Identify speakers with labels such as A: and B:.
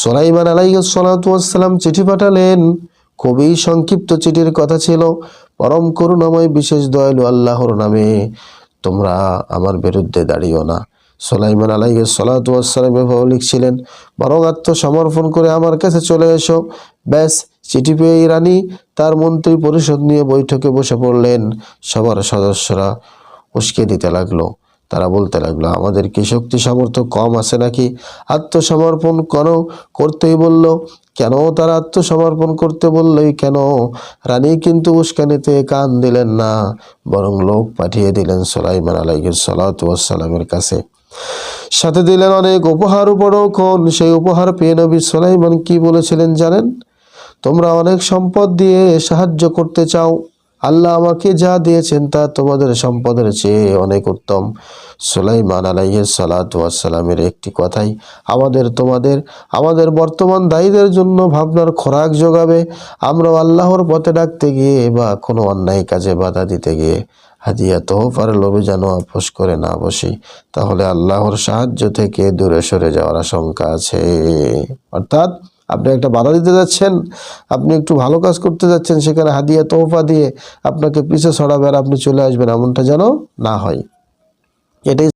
A: সোলাইমান আলাইসালাম চিঠি পাঠালেন। খুবই সংক্ষিপ্ত চিঠির কথা ছিল। পরম করুণাময়, বিশেষ দয়ালু আল্লাহর নামে। তোমরা আমার বিরুদ্ধে দাঁড়িও না। সোলাইমান আলাইহ সালাতাম এভাবে লিখছিলেন, বরং আত্মসমর্পণ করে আমার কাছে চলে এসো। ব্যাস, চিঠি পেয়ে রানী তার মন্ত্রী পরিষদ নিয়ে বৈঠকে বসে পড়লেন। সবার সদস্যরা উস্কে দিতে লাগল। তারা বলতে লাগল, আমাদের কি শক্তি সামর্থ্য কম আছে নাকি? আত্মসমর্পণ কেন করতেই বলল, কেন তারা আত্মসমর্পণ করতে বললেই কেন? রানী কিন্তু উস্কানিতে কান দিলেন না, বরং লোক পাঠিয়ে দিলেন সোলাইমান আলাইহিস সালামের কাছে। সাথে দিলেন অনেক উপহার উপরক্ষণ। সেই উপহার পেয়ে নবী সোলাইমান কি বলেছিলেন জানেন? তোমরা অনেক সম্পদ দিয়ে সাহায্য করতে চাও আল্লাহ আমাকে যা দিয়েছেন তা তোমাদের সম্পদের চেয়ে অনেক উত্তম। সুলাইমান আলাইহিস সালামের একটি কথাই, আমাদের তোমাদের, আমাদের বর্তমান দায়ীদের জন্য ভাবনার খোরাক যোগাবে। আমরা আল্লাহর পথে ডাকতে গিয়ে বা কোনো অন্যায় কাজে বাধা দিতে গিয়ে হাদিয়া তোহফার লোভে যেন আপোষ করে না বসি, তাহলে আল্লাহর সাহায্য থেকে দূরে সরে যাওয়ার আশঙ্কা আছে। অর্থাৎ আপনি একটা বাধা দিতে যাচ্ছেন, আপনি একটু ভালো কাজ করতে যাচ্ছেন, সেখানে হাদিয়া, তোহফা দিয়ে আপনাকে পিছে সরাবে আর আপনি চলে আসবেন, এমনটা যেন না হয়। এটাই